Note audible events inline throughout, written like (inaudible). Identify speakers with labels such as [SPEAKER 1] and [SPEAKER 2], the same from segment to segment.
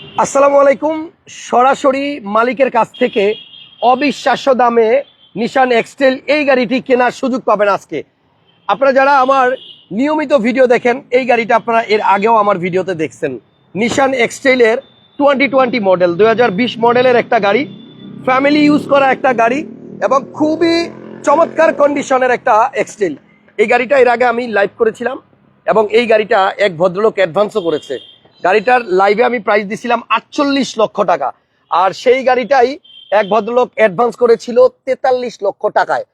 [SPEAKER 1] আসসালামু আলাইকুম। সরাসরি মালিকের কাছ থেকে অবিশ্বাস্য দামে নিশান এক্সটেল এই গাড়িটি কেনার সুযোগ পাবেন আজকে। আপনারা যারা আমার নিয়মিত ভিডিও দেখেন, এই গাড়িটা আপনারা এর আগেও আমার ভিডিওতে দেখছেন। নিশান এক্সটেলের টোয়েন্টি টোয়েন্টি মডেল দু হাজার বিশ মডেলের একটা গাড়ি ফ্যামিলি ইউজ করা একটা গাড়ি এবং খুবই চমৎকার কন্ডিশনের একটা এক্সটেল এই গাড়িটা এর আগে আমি লাইভ করেছিলাম এবং এই গাড়িটা এক ভদ্রলোক অ্যাডভান্সও করেছে। গাড়িটার লাইভে আমি প্রাইস দিছিলাম আটচল্লিশ লক্ষ টাকা। আর সেই গাড়িটাই এক ভদ্রলোক অ্যাডভান্স করেছিল তেতাল্লিশ লক্ষ টাকায়।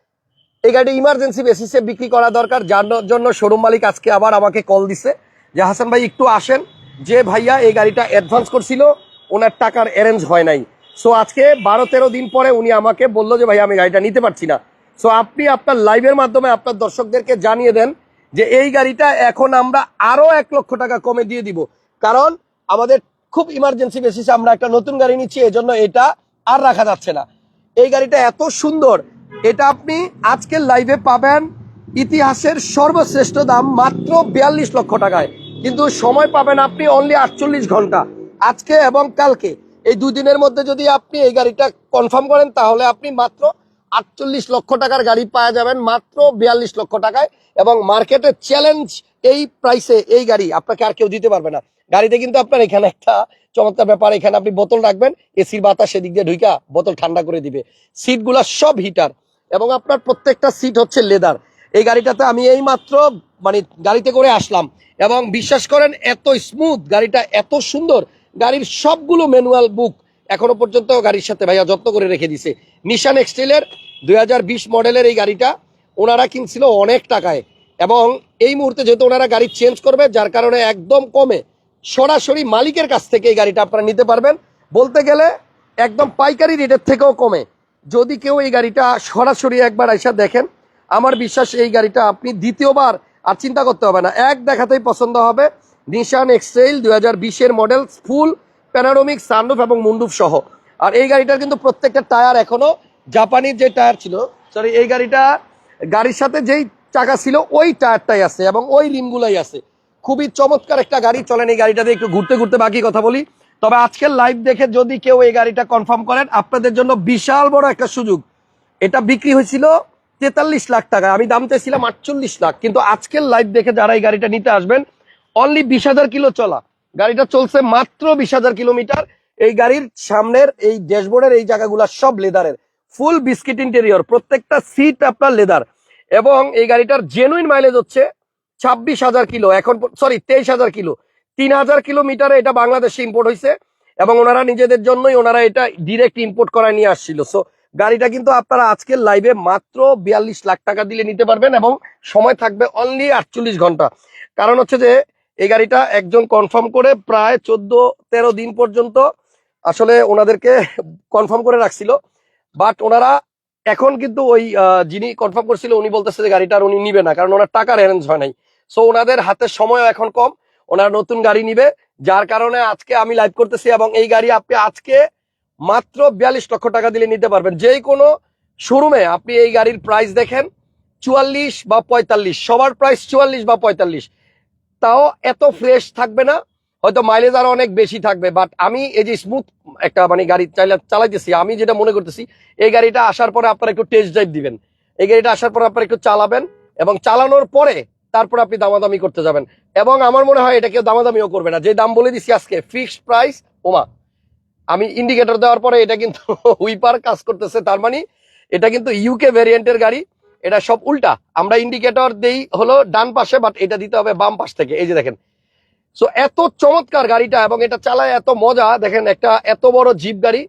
[SPEAKER 1] এই গাড়ি ইমার্জেন্সি বেসিসে বিক্রি করা দরকার, যার জন্য শোরুম মালিক আজকে আবার আমাকে কল দিছে যে, হাসান ভাই, একটু আসেন। যে ভাইয়া এই গাড়িটা অ্যাডভান্স করছিল, ওনার টাকার অ্যারেঞ্জ হয় নাই। সো আজকে বারো তেরো দিন পরে উনি আমাকে বলল যে ভাই আমি গাড়িটা নিতে পারছি না। সো আপনি আপনার লাইভের মাধ্যমে আপনার দর্শকদেরকে জানিয়ে দেন যে, এই গাড়িটা এখন আমরা আরও এক লক্ষ টাকা কমে দিয়ে দিব। কারণ আমাদের খুব ইমার্জেন্সি বেসিসে আমরা একটা নতুন গাড়ি নিচ্ছি, এজন্য এটা আর রাখা যাচ্ছে না। এই গাড়িটা এত সুন্দর, এটা আপনি আজকের লাইভে পাবেন ইতিহাসের সর্বশ্রেষ্ঠ দাম মাত্র বিয়াল্লিশ লক্ষ টাকায়। কিন্তু সময় পাবেন আপনি অনলি আটচল্লিশ ঘণ্টা। আজকে এবং কালকে, এই দুই দিনের মধ্যে যদি আপনি এই গাড়িটা কনফার্ম করেন, তাহলে আপনি মাত্র আটচল্লিশ লক্ষ টাকার গাড়ি পাওয়া যাবেন মাত্র বিয়াল্লিশ লক্ষ টাকায়। এবং মার্কেটে চ্যালেঞ্জ এই প্রাইসে এই গাড়ি আপনাকে আর কেউ দিতে পারবে না। গাড়িতে কিন্তু আপনার এখানে একটা চমৎকার ব্যাপার, এখানে আপনি বোতল রাখবেন এসির বাতাস সেদিক দিয়ে ঢুইকা বোতল ঠান্ডা করে দিবে। সিটগুলা সব হিটার এবং আপনার প্রত্যেকটা সিট হচ্ছে লেদার এই গাড়িটাতে আমি এই মাত্র মানে গাড়িতে করে আসলাম এবং বিশ্বাস করেন, এত স্মুথ গাড়িটা, এত সুন্দর, গাড়ির সবগুলো ম্যানুয়াল বুক এখনও পর্যন্ত গাড়ির সাথে ভাইয়া যত্ন করে রেখে দিছে। নিশান এক্সটেলের দুই হাজার বিশ মডেলের এই গাড়িটা ওনারা কিনছিল অনেক টাকায় এবং এই মুহূর্তে যেহেতু ওনারা গাড়ি চেঞ্জ করবে, যার কারণে একদম কমে সরাসরি মালিকের কাছ থেকে এই গাড়িটা আপনারা নিতে পারবেন। বলতে গেলে একদম পাইকারি রেটের থেকেও কমে। যদি কেউ এই গাড়িটা সরাসরি একবার আইসা দেখেন, আমার বিশ্বাস এই গাড়িটা আপনি দ্বিতীয়বার আর চিন্তা করতে হবে না। এক দেখাতেই পছন্দ হবে। নিশান এক্সেল দুই হাজার বিশের মডেল ফুল প্যানারোমিক সানরুফ এবং মুন্ডুফ সহ। আর এই গাড়িটার কিন্তু প্রত্যেকটা টায়ার এখনও জাপানির যে টায়ার ছিল সরি এই গাড়িটা গাড়ির সাথে যেই চাকা ছিল, ওই টায়ারটাই আছে এবং ওই রিমগুলাই আছে। খুবই চমৎকার একটা গাড়ি, চলেন এই গাড়িটা দিয়ে একটু ঘুরতে ঘুরতে বাকি কথা বলি। তবে আজকের লাইভ দেখে যদি কেউ এই গাড়িটা কনফার্ম করেন, আপনাদের জন্য বিশাল বড় একটা সুযোগ। এটা বিক্রি হয়েছিল তেতাল্লিশ লাখ টাকা, আমি দাম চাইছিলাম আটচল্লিশ লাখ, কিন্তু আজকের লাইভ দেখে যারা এই গাড়িটা নিতে আসবেন অনলি বিশ হাজার কিলো চলা। গাড়িটা চলছে মাত্র বিশ হাজার কিলোমিটার। এই গাড়ির সামনের, এই ড্যাশবোর্ডের, এই জায়গাগুলো সব লেদারের। ফুল বিস্কিট ইন্টেরিয়র প্রত্যেকটা সিট আপনার লেদার। এবং এই গাড়িটার জেনুইন মাইলেজ হচ্ছে ছাব্বিশ হাজার কিলো, এখন সরি তেইশ হাজার কিলো। তিন হাজার কিলোমিটারে এটা বাংলাদেশে ইম্পোর্ট হয়েছে এবং ওনারা নিজেদের জন্যই ওনারা এটা ডিরেক্ট ইম্পোর্ট করায় নিয়ে আসছিল। সো গাড়িটা কিন্তু আপনারা আজকের লাইভে মাত্র বিয়াল্লিশ লাখ টাকা দিলে নিতে পারবেন এবং সময় থাকবে অনলি আটচল্লিশ ঘণ্টা। কারণ হচ্ছে যে, এই গাড়িটা একজন কনফার্ম করে প্রায় চোদ্দ তেরো দিন পর্যন্ত আসলে ওনাদেরকে কনফার্ম করে রাখছিল। বাট ওনারা এখন কিন্তু ওই যিনি কনফার্ম করছিল, উনি বলতেছে যে গাড়িটা আর উনি নিবে না, কারণ ওনার টাকার অ্যারেঞ্জ হয় নাই। সো ওনাদের হাতে সময় এখন কম। ওনারা নতুন গাড়ি নিবে, যার কারণে আজকে আমি লাইভ করতেছি এবং এই গাড়ি আপনি আজকে মাত্র বিয়াল্লিশ লক্ষ টাকা দিলে নিতে পারবেন। যে কোনো শোরুমে আপনি এই গাড়ির প্রাইস দেখেন, চুয়াল্লিশ বা পঁয়তাল্লিশ, সবার প্রাইস চুয়াল্লিশ বা পঁয়তাল্লিশ। তাও এত ফ্রেশ থাকবে না, হয়তো মাইলেজ আরও অনেক বেশি থাকবে বাট আমি এই যে স্মুথ একটা মানে গাড়ি চালাইতেছি, আমি যেটা মনে করতেছি, এই গাড়িটা আসার পরে আপনারা একটু টেস্ট ড্রাইভ দিবেন। এই গাড়িটা আসার পরে আপনারা একটু চালাবেন এবং চালানোর পরে তারপর আপনি দামাদামি করতে যাবেন। এবং আমার মনে হয় এটা কেউ দামাদামিও করবে না। যে দাম বলে দিছি আজকে ফিক্সড প্রাইস ওমা। আমি ইন্ডিকেটর দেওয়ার পরে এটা কিন্তু (laughs) উইপার কাজ করতেছে, তার মানে এটা কিন্তু ইউকে ভ্যারিয়েন্টের গাড়ি। এটা সব উল্টা। আমরা ইন্ডিকেটর দেই হলো ডান পাশে বাট এটা দিতে হবে বাম পাশ থেকে। এই যে দেখেন। সো এত চমৎকার গাড়িটা এবং এটা চালায় এত মজা। দেখেন, একটা এত বড় জিপ গাড়ি।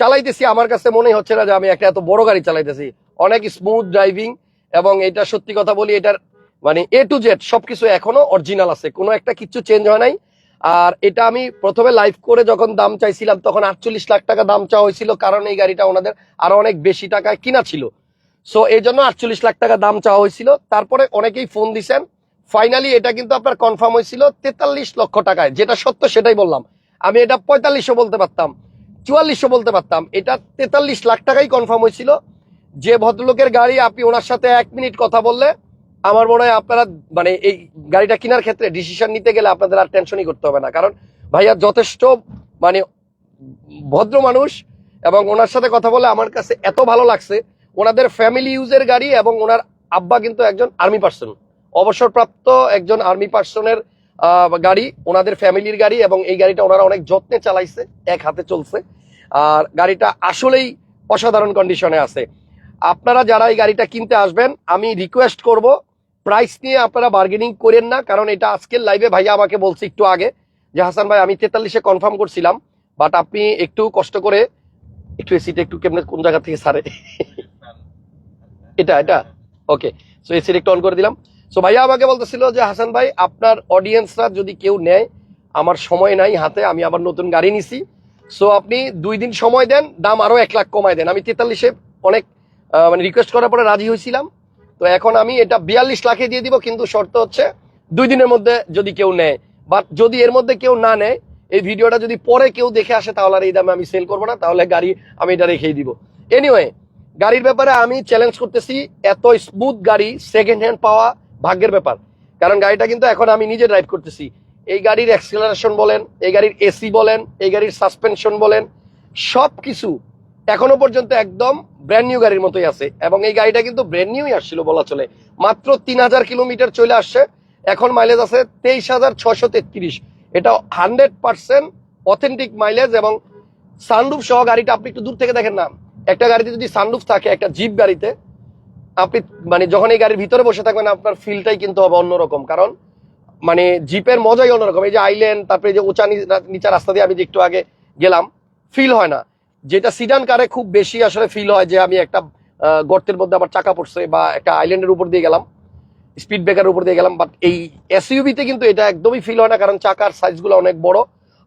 [SPEAKER 1] চালাইতেছি, আমার কাছে মনে হচ্ছে না যে আমি একটা এত বড় গাড়ি চালাইতেছি। অনেক স্মুথ ড্রাইভিং এবং এটা সত্যি কথা বলি, এটার মানে এ টু জেড সবকিছু এখনও অরিজিনাল আছে। কোনো একটা কিছু চেঞ্জ হয় নাই। আর এটা আমি প্রথমে লাইভ করে যখন দাম চাইছিলাম, তখন আটচল্লিশ লাখ টাকা দাম চাওয়া হয়েছিল, কারণ এই গাড়িটা ওনাদের আরও অনেক বেশি টাকায় কিনা ছিল। সো এই জন্য আটচল্লিশ লাখ টাকা দাম চাওয়া হয়েছিল। তারপরে অনেকেই ফোন দিছেন। ফাইনালি এটা কিন্তু আপনার কনফার্ম হয়েছিল তেতাল্লিশ লক্ষ টাকায়। যেটা সত্য সেটাই বললাম। আমি এটা পঁয়তাল্লিশশো বলতে পারতাম। চুয়াল্লিশশো বলতে পারতাম। এটা তেতাল্লিশ লাখ টাকাই কনফার্ম হয়েছিল। যে ভদ্রলোকের গাড়ি, আপনি ওনার সাথে এক মিনিট কথা বললে আমার মনে হয় আপনারা মানে এই গাড়িটা কেনার ক্ষেত্রে ডিসিশন নিতে গেলে আপনাদের আর টেনশনই করতে হবে না। কারণ ভাইয়া যথেষ্ট মানে ভদ্র মানুষ এবং ওনার সাথে কথা বলে আমার কাছে এত ভালো লাগছে। ওনাদের ফ্যামিলি ইউজের গাড়ি এবং ওনার আব্বা কিন্তু একজন আর্মি পার্সন অবসরপ্রাপ্ত একজন আর্মি পার্সনের গাড়ি, ওনাদের ফ্যামিলির গাড়ি এবং এই গাড়িটা ওনারা অনেক যত্নে চালাইছে, এক হাতে চলছে। আর গাড়িটা আসলেই অসাধারণ কন্ডিশনে আছে। আপনারা যারা এই গাড়িটা কিনতে আসবেন, আমি রিকোয়েস্ট করব প্রাইস নিয়ে আপনারা বার্গেনিং করেন না, কারণ এটা আজকের লাইভে ভাইয়া আমাকে বলছে একটু আগে যে, হাসান ভাই, আমি তেতাল্লিশে কনফার্ম করছিলাম বাট আপনি একটু কষ্ট করে, একটু এসিটা একটু কেমনে, কোন জায়গা থেকে সারে? এটা এটা? ওকে সো এসিটা একটু অন করে দিলাম। সো ভাইয়া আমাকে বলতেছিল যে, হাসান ভাই, আপনার অডিয়েন্সরা যদি কেউ নেয়, আমার সময় নাই হাতে, আমি আবার নতুন গাড়ি নিছি। সো আপনি দুই দিন সময় দেন, দাম আরও এক লাখ কমায় দেন। আমি তেতাল্লিশে অনেক মানে রিকোয়েস্ট করার পরে রাজি হয়েছিলাম। তো এখন আমি এটা বিয়াল্লিশ লাখে দিয়ে দিব, কিন্তু শর্ত হচ্ছে দুই দিনের মধ্যে যদি কেউ নেয়। বাট যদি এর মধ্যে কেউ না নেয়, এই ভিডিওটা যদি পরে কেউ দেখে আসে, তাহলে আর এই দামে আমি সেল করব না, তাহলে গাড়ি আমি এটা রেখেই দিব। এনিওয়ে গাড়ির ব্যাপারে আমি চ্যালেঞ্জ করতেছি, এত স্মুথ গাড়ি সেকেন্ড হ্যান্ড পাওয়া ভাগ্যের ব্যাপার। কারণ গাড়িটা কিন্তু এখন আমি নিজে ড্রাইভ করতেছি। এই গাড়ির অ্যাক্সিলারেশন বলেন, এই গাড়ির এসি বলেন, এই গাড়ির সাসপেনশন বলেন সব কিছু এখনও পর্যন্ত একদম ব্র্যান্ড নিউ গাড়ির মতোই আছে এবং এই গাড়িটা কিন্তু ব্র্যান্ড নিউই আসছিল বলা চলে। মাত্র তিন হাজার কিলোমিটার চলে আসছে। এখন মাইলেজ আছে তেইশ হাজার ছশো তেত্রিশ। এটা হান্ড্রেড পার্সেন্ট অথেন্টিক মাইলেজ এবং সানরুফ সহ গাড়িটা আপনি একটু দূর থেকে দেখেন না। একটা গাড়িতে যদি সানরুফ থাকে, একটা জিপ গাড়িতে, আপনি মানে যখন এই গাড়ির ভিতরে বসে থাকবেন, আপনার ফিলটাই কিন্তু হবে অন্যরকম। কারণ মানে জিপের মজাই অন্যরকম। এই যে আইল্যান্ড তারপরে যে উঁচা নিচা রাস্তা দিয়ে আমি যে একটু আগে গেলাম ফিল হয় না। যেটা সিডান কারে খুব বেশি আসলে ফিল হয় যে আমি একটা গর্তের মধ্যে আমার চাকা পড়ছে বা একটা আইল্যান্ডের উপর দিয়ে গেলাম স্পিড ব্রেকারের উপর দিয়ে গেলাম বাট এই এসইউভিতে কিন্তু এটা একদমই ফিল হয় না, কারণ চাকার সাইজগুলো অনেক বড়।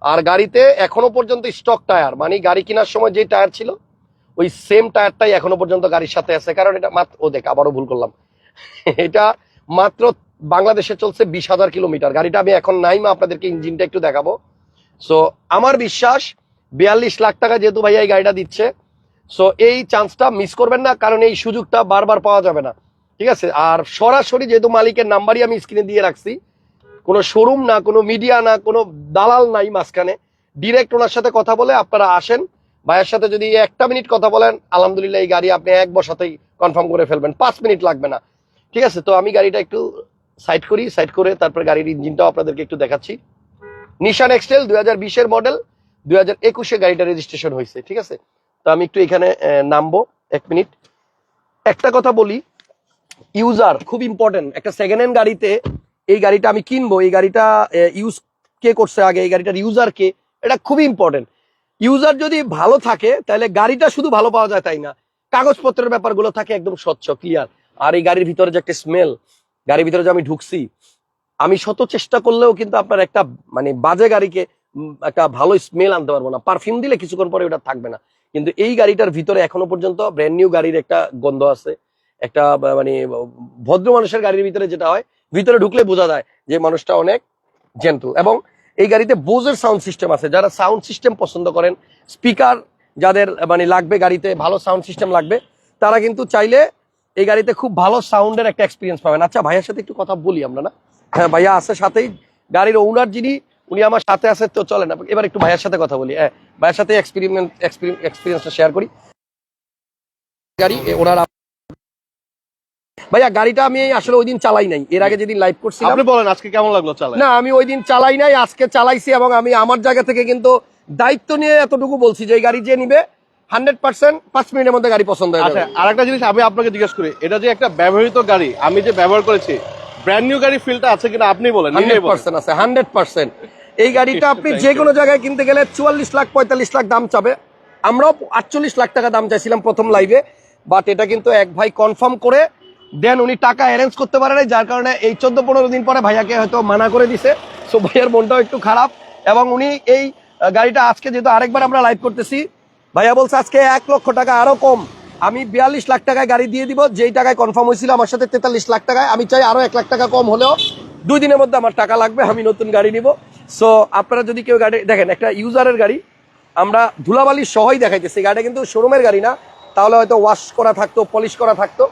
[SPEAKER 1] আর গাড়িতে এখনও পর্যন্ত স্টক টায়ার মানে গাড়ি কেনার সময় যে টায়ার ছিল, ওই সেম টায়ারটাই এখনও পর্যন্ত গাড়ির সাথে আছে। কারণ এটা মাত্র ও দেখ, আবারও ভুল করলাম। (laughs) এটা মাত্র বাংলাদেশে চলছে বিশ হাজার কিলোমিটার। গাড়িটা আমি এখন নাইমা আপনাদেরকে ইঞ্জিনটা একটু দেখাবো। সো আমার বিশ্বাস বিয়াল্লিশ লাখ টাকা যেহেতু ভাইয়া এই গাড়িটা দিচ্ছে। সো এই চান্সটা মিস করবেন না, কারণ এই সুযোগটা বারবার পাওয়া যাবে না। ঠিক আছে? আর সরাসরি যেহেতু মালিকের নাম্বারই আমি স্ক্রিনে দিয়ে রাখছি, কোনো শোরুম না, কোনো মিডিয়া না, কোনো দালাল নাই মাঝখানে। ডিরেক্ট ওনার সাথে কথা বলে আপনারা আসেন, ভাইয়ের সাথে যদি একটা মিনিট কথা বলেন, আলহামদুলিল্লাহ এই গাড়ি আপনি এক বসাতেই কনফার্ম করে ফেলবেন, পাঁচ মিনিট লাগবে না। ঠিক আছে? তো আমি গাড়িটা একটু সাইড করি সাইড করে তারপরে গাড়ির ইঞ্জিনটাও আপনাদেরকে একটু দেখাচ্ছি। নিশান এক্সটেল দুই হাজার বিশের মডেল দুই একুশে গাড়িটা রেজিস্ট্রেশন হয়েছে, ঠিক আছে? তো আমি একটু এখানে নামবো, এক মিনিট। একটা কথা বলি ইউজার খুব ইম্পর্টেন্ট একটা সেকেন্ড হ্যান্ড গাড়িতে এই গাড়িটা আমি কিনবো, এই গাড়িটা ইউজ কে করছে আগে, এই গাড়িটার ইউজার কে, এটা খুবই ইম্পর্টেন্ট ইউজার যদি ভালো থাকে, তাহলে গাড়িটা শুধু ভালো পাওয়া যায় তাই না? কাগজপত্রের ব্যাপারগুলো থাকে একদম স্বচ্ছ ক্লিয়ার আর এই গাড়ির ভিতরে যে একটা স্মেল গাড়ির ভিতরে যে আমি ঢুকছি, আমি শত চেষ্টা করলেও কিন্তু আপনার একটা মানে বাজে গাড়িকে একটা ভালো স্মেল আনতে পারব না। পারফিউম দিলে কিছুক্ষণ পরে ওটা থাকবে না। কিন্তু এই গাড়িটার ভিতরে এখনও পর্যন্ত ব্র্যান্ড নিউ গাড়ির একটা গন্ধ আছে। একটা মানে ভদ্র মানুষের গাড়ির ভিতরে যেটা হয়, ভিতরে ঢুকলে বোঝা যায় যে মানুষটা অনেক জেন্টল এবং এই গাড়িতে বোজের সাউন্ড সিস্টেম আছে। যারা সাউন্ড সিস্টেম পছন্দ করেন স্পিকার যাদের মানে লাগবে গাড়িতে, ভালো সাউন্ড সিস্টেম লাগবে, তারা কিন্তু চাইলে এই গাড়িতে খুব ভালো সাউন্ডের একটা এক্সপিরিয়েন্স পাবেন। আচ্ছা ভাইয়ের সাথে একটু কথা বলি আমরা না? হ্যাঁ ভাইয়া আছে সাথেই। গাড়ির ওনার যিনি উনি আমার সাথে আছে তো চলেন এবার একটু ভাইয়ের সাথে কথা বলি। হ্যাঁ ভাইয়ের সাথে এক্সপিরিয়েন্স এক্সপিরিয়েন্সটা শেয়ার করি। গাড়ি ওনার ভাইয়া গাড়িটা আমি আসলে ওই দিন চালাই নাই। এর আগে যেদিন লাইভ করছিলাম
[SPEAKER 2] আপনি বলেন আজকে কেমন লাগল চালায়?
[SPEAKER 1] না আমি ওই দিন চালাই নাই আজকে চালাইছি এবং আমি আমার জায়গা থেকে কিন্তু দায়িত্ব নিয়ে এতটুকু বলছি যে এই গাড়ি যে নিবে হান্ড্রেড পার্সেন্ট পাঁচ মিনিটের মধ্যে গাড়ি পছন্দ হয়ে
[SPEAKER 2] আচ্ছা
[SPEAKER 1] যাবে
[SPEAKER 2] আরেকটা জিনিস আমি আপনাকে জিজ্ঞেস করি এটা যে একটা ব্যবহৃত গাড়ি আমি যে ব্যবহার করেছি ব্র্যান্ড নিউ গাড়ি ফিলটা আছে কিনা আপনি বলেন
[SPEAKER 1] হান্ড্রেড
[SPEAKER 2] বলেন।
[SPEAKER 1] পার্সেন্ট আছে হান্ড্রেড পার্সেন্ট এই গাড়িটা আপনি যে কোনো জায়গায় কিনতে গেলে চুয়াল্লিশ লাখ পঁয়তাল্লিশ লাখ দাম চাবে। আমরাও আটচল্লিশ লাখ টাকা দাম চাইছিলাম প্রথম লাইভে বাট এটা কিন্তু এক ভাই কনফার্ম করে দেন উনি টাকা অ্যারেঞ্জ করতে পারে নাই যার কারণে এই চোদ্দ পনেরো দিন পরে ভাইয়াকে হয়তো মানা করে দিছে। সো ভাইয়ার মনটাও একটু খারাপ এবং উনি এই গাড়িটা আজকে যেহেতু আরেকবার আমরা লাইভ করতেছি ভাইয়া বলছে আজকে এক লক্ষ টাকা আরও কম। আমি বিয়াল্লিশ লাখ টাকায় গাড়ি দিয়ে দিব যেই টাকায় কনফার্ম হয়েছিল আমার সাথে তেতাল্লিশ লাখ টাকায় আমি চাই আরও এক লাখ টাকা কম হলেও দুই দিনের মধ্যে আমার টাকা লাগবে আমি নতুন গাড়ি নিব। সো আপনারা যদি কেউ গাড়ি দেখেন একটা ইউজারের গাড়ি আমরা ধুলাবালি সহই দেখাইতেছি। গাড়িটা কিন্তু শোরুমের গাড়ি না তাহলে হয়তো ওয়াশ করা থাকতো পলিশ করা থাকতো।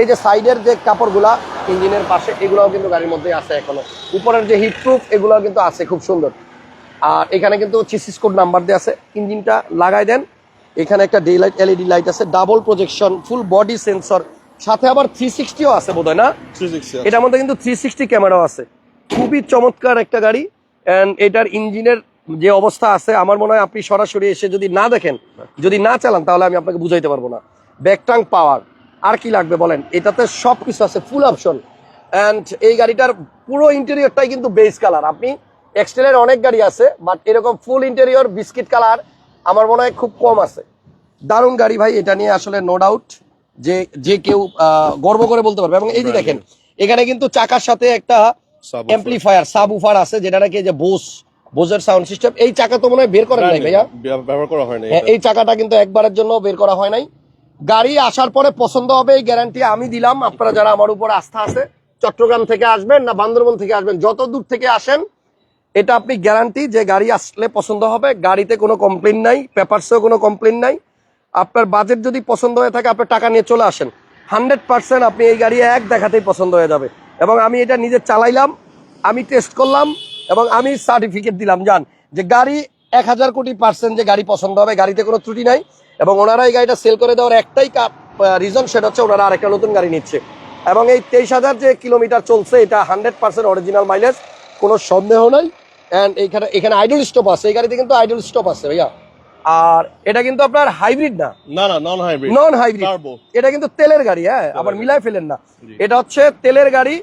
[SPEAKER 1] এই যে সাইডের যে কাপড়গুলা ইঞ্জিনের পাশে এগুলোও কিন্তু গাড়ির মধ্যে আছে এখনও। উপরের যে হিট প্রুফ এগুলোও কিন্তু আছে খুব সুন্দর। আর এখানে কিন্তু চিসিস কোড নাম্বার দেওয়া আছে। ইঞ্জিনটা লাগাই দেন। এখানে একটা ডে লাইট এলইডি লাইট আছে double projection full body sensor সাথে আবার থ্রি সিক্সটিও আছে বোধহয় না?
[SPEAKER 2] থ্রি সিক্সটি
[SPEAKER 1] এটার মধ্যে কিন্তু থ্রি সিক্সটি ক্যামেরাও আছে। খুবই চমৎকার একটা গাড়ি। অ্যান্ড এটার ইঞ্জিনের যে অবস্থা আছে আমার মনে হয় আপনি সরাসরি এসে যদি না দেখেন যদি না চালান তাহলে আমি আপনাকে বুঝাইতে পারব না। ব্যাকটাং পাওয়ার আর কি লাগবে বলেন? এটাতে সব কিছু আছে ফুল অপশন অ্যান্ড এই গাড়িটার পুরো ইন্টেরিয়রটাই কিন্তু বেস কালার আপনি এক্সটেলের অনেক গাড়ি আছে বাট এরকম ফুল ইন্টেরিয়র বিস্কিট কালার আমার মনে হয় খুব কম আছে। দারুণ গাড়ি ভাই এটা নিয়ে আসলে নো ডাউট যে যে কেউ গর্ব করে বলতে পারবে। এবং এই যে দেখেন এখানে কিন্তু চাকার সাথে একটা. এমপ্লিফায়ার সাব উফার আছে যেটা নাকি যে বোস বোসের সাউন্ড সিস্টেম এই চাকা তো মনে হয় বের করেন নাই ভাইয়া?
[SPEAKER 2] ব্যবহার করা হয় না
[SPEAKER 1] হ্যাঁ, এই চাকাটা কিন্তু একবারের জন্য বের করা হয় নাই। গাড়ি আসার পরে পছন্দ হবে এই গ্যারান্টি আমি দিলাম। আপনারা যারা আমার উপর আস্থা আছে চট্টগ্রাম থেকে আসবেন না বান্দরবন থেকে আসবেন যত দূর থেকে আসেন এটা আপনি গ্যারান্টি যে গাড়ি আসলে পছন্দ হবে। গাড়িতে কোনো কমপ্লেন নাই পেপারসেও কোনো কমপ্লেন নাই। আপনার বাজেট যদি পছন্দ হয়ে থাকে আপনি টাকা নিয়ে চলে আসেন। হান্ড্রেড পার্সেন্ট আপনি এই গাড়ি এক দেখাতেই পছন্দ হয়ে যাবে। এবং আমি এটা নিজে চালাইলাম আমি টেস্ট করলাম এবং আমি সার্টিফিকেট দিলাম জান যে গাড়ি এক হাজার কোটি পার্সেন্ট যে গাড়ি পছন্দ হবে গাড়িতে কোনো ত্রুটি নাই এবং ওনারা এই গাড়িটা সেল করে দেওয়ার একটাই রিজন সেটা হচ্ছে ওনারা আরেকটা নতুন গাড়ি নিচ্ছে। এবং এই তেইশ হাজার যে কিলোমিটার চলছে এটা হান্ড্রেড পার্সেন্ট অরিজিনাল মাইলেজ কোনো সন্দেহ নাই। অ্যান্ড এখানে এখানে আইডল স্টপ আছে এই গাড়িতে কিন্তু আইডল স্টপ আছে ভাইয়া। আর এটা কিন্তু আপনার হাইব্রিড না?
[SPEAKER 2] না না নন হাইব্রিড
[SPEAKER 1] নন হাইব্রিড। এটা কিন্তু তেলের গাড়ি হ্যাঁ আবার মিলাই ফেলেন না। এটা হচ্ছে তেলের গাড়ি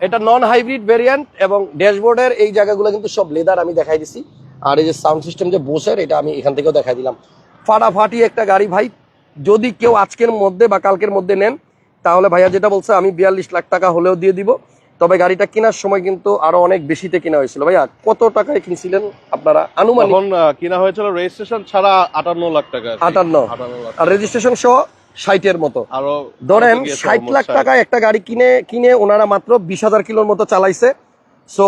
[SPEAKER 1] এটা নন হাইব্রিড ভেরিয়েন্ট এবং ড্যাশবোর্ডের এই জায়গাগুলো কিন্তু সব লেদার আমি দেখাই দিছি। আর এই যে সাউন্ড সিস্টেম যে বোসের এটা আমি এখান থেকেও দেখাই দিলাম। ফাটাফাটি একটা গাড়ি ভাই যদি কেউ আজকের মধ্যে বা কালকের মধ্যে নেন তাহলে ভাইয়া যেটা বলছে আমি বিয়াল্লিশ লাখ টাকা হলেও দিয়ে দিব। তবে গাড়িটা কেনার সময় কিন্তু আরও অনেক বেশিতে কেনা হয়েছিল। ভাইয়া কত টাকায় কিনছিলেন আপনারা? আনুমানিক?
[SPEAKER 2] আহ, হয়েছিল রেজিস্ট্রেশন ছাড়া আটান্ন লাখ টাকা
[SPEAKER 1] আটান্ন।
[SPEAKER 2] আটান্ন
[SPEAKER 1] আর রেজিস্ট্রেশন সহ ষাটের মতো। ধরেন ষাট লাখ
[SPEAKER 2] 60
[SPEAKER 1] টাকায় একটা গাড়ি কিনে কিনে ওনারা মাত্র বিশ হাজার কিলোর মতো চালাইছে। সো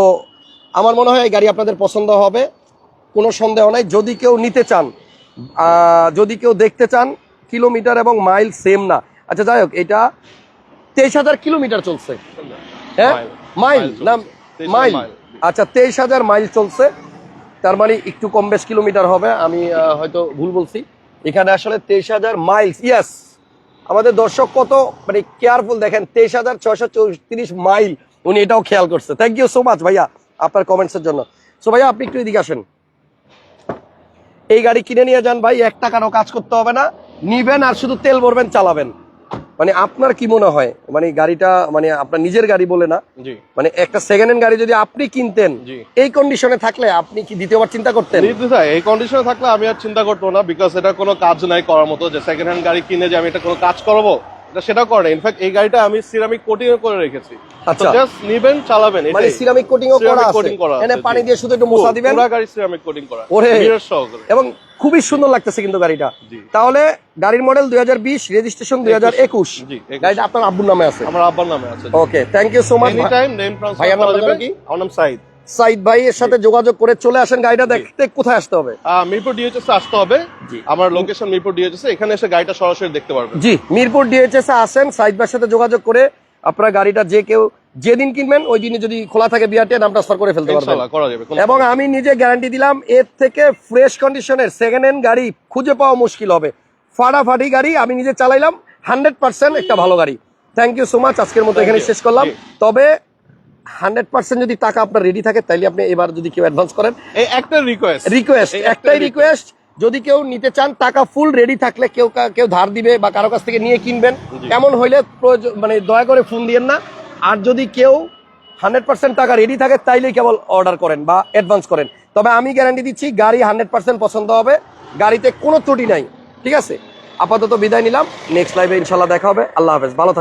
[SPEAKER 1] আমার মনে হয় এই গাড়ি আপনাদের পছন্দ হবে কোনো সন্দেহ নাই। যদি কেউ নিতে চান যদি কেউ দেখতে চান কিলোমিটার এবং মাইল সেম না। আচ্ছা যাই হোক এটা তেইশ হাজার কিলোমিটার চলছে। হ্যাঁ? মাইল না মাইল। আচ্ছা তেইশ হাজার মাইল চলছে। তার মানে একটু কম বেশ কিলোমিটার হবে। আমি হয়তো ভুল বলছি। এখানে আসলে তেইশ হাজার মাইলস ইয়াস আমাদের দর্শক কত? মানে কেয়ারফুল দেখেন, তেইশ হাজার ছয়শো চৌত্রিশ মাইল উনি এটাও খেয়াল করছে। থ্যাংক ইউ সো মাচ ভাইয়া, আপনার কমেন্টসের জন্য। সো ভাইয়া, আপনি একটু এদিকে আসেন। এই গাড়ি কিনে নিয়ে যান ভাই, এক টাকারও কাজ করতে হবে না। নিবেন আর শুধু তেল ভরবেন, চালাবেন। মানে আপনার কি মনে হয়? মানে গাড়িটা মানে আপনার নিজের গাড়ি বলে না। মানে একটা সেকেন্ড হ্যান্ড গাড়ি যদি আপনি কিনতেন। এই কন্ডিশনে থাকলে আপনি কি দ্বিতীয়বার চিন্তা করতেন?
[SPEAKER 2] এই কন্ডিশনে থাকলে আমি আর চিন্তা করতো না বিকজ এটা কোনো কাজ নাই করার মতো যে সেকেন্ড হ্যান্ড গাড়ি কিনে যে আমি এটা কোনো কাজ করব। সেটা করে না ইনফ্যাক্ট এই গাড়িটা আমি সিরামিক কোটিং করে রেখেছি।
[SPEAKER 1] আচ্ছা।
[SPEAKER 2] জাস্ট নিবেন চালাবেন
[SPEAKER 1] মানে সিরামিক করা আছে। এনে পানি দিয়ে শুধু একটু মোছা দিবেন।
[SPEAKER 2] পুরা গাড়ি সিরামিক কোটিং করা।
[SPEAKER 1] ওরে।
[SPEAKER 2] মিরর সহকারে।
[SPEAKER 1] এবং খুবই সুন্দর লাগতেছে কিন্তু গাড়িটা। তাহলে গাড়ির মডেল দুই হাজার বিশ রেজিস্ট্রেশন দুই হাজার একুশ।
[SPEAKER 2] জি,
[SPEAKER 1] গাড়িটা আপনার আব্বুর নামে আছে।
[SPEAKER 2] আমার আব্বার নামে আছে
[SPEAKER 1] okay thank you so much
[SPEAKER 2] any time name transfer
[SPEAKER 1] নাম
[SPEAKER 2] করা
[SPEAKER 1] কি?
[SPEAKER 2] আমার নাম সাইদ।
[SPEAKER 1] সাইদ ভাই এর সাথে যোগাযোগ করে চলে আসেন গাড়িটা দেখতে কোথায় আসতে হবে?
[SPEAKER 2] আহ, মিরপুর ডিএইচএস আসতে হবে।
[SPEAKER 1] জি।
[SPEAKER 2] আমার লোকেশন মিরপুর ডিএইচএস এখানে এসে গাড়িটা সরাসরি দেখতে পারবেন।
[SPEAKER 1] জি মিরপুর ডিএইচএস এ আসেন সাইদ ভাইয়ের সাথে যোগাযোগ করে আপনারা গাড়িটা যে কেউ যেদিন কিনবেন ওই দিনে যদি খোলা থাকে বিআরটি নাম ট্রান্সফার করে ফেলতে পারবেন।
[SPEAKER 2] ইনশাআল্লাহ করা যাবে
[SPEAKER 1] এবং আমি নিজে গ্যারান্টি দিলাম এর থেকে ফ্রেশ কন্ডিশনের সেকেন্ড হ্যান্ড গাড়ি খুঁজে পাওয়া মুশকিল হবে। ফাটাফাটি গাড়ি আমি নিজে চালাইলাম হান্ড্রেড পার্সেন্ট একটা ভালো গাড়ি। থ্যাংক ইউ সো মাচ আজকের মতো এখানে শেষ করলাম। তবে হান্ড্রেড পার্সেন্ট যদি টাকা আপনার রেডি থাকে তাইলে আপনি এবার যদি কেউ অ্যাডভান্স করেন
[SPEAKER 2] এই একটা রিকোয়েস্ট
[SPEAKER 1] রিকোয়েস্ট একটাই রিকোয়েস্ট যদি কেউ নিতে চান টাকা ফুল রেডি থাকলে কেউ কেউ ধার দিবে বা কারও কাছ থেকে নিয়ে কিনবেন এমন হইলে মানে দয়া করে ফোন দিয়েন না। আর যদি কেউ হান্ড্রেড পার্সেন্ট টাকা রেডি থাকে তাইলেই কেবল অর্ডার করেন বা অ্যাডভান্স করেন। তবে আমি গ্যারান্টি দিচ্ছি গাড়ি হান্ড্রেড পার্সেন্ট পছন্দ হবে। গাড়িতে কোনো ত্রুটি নাই ঠিক আছে? আপাতত বিদায় নিলাম। নেক্সট লাইভে ইনশাল্লাহ দেখা হবে। আল্লাহ হাফেজ। ভালো থাকবেন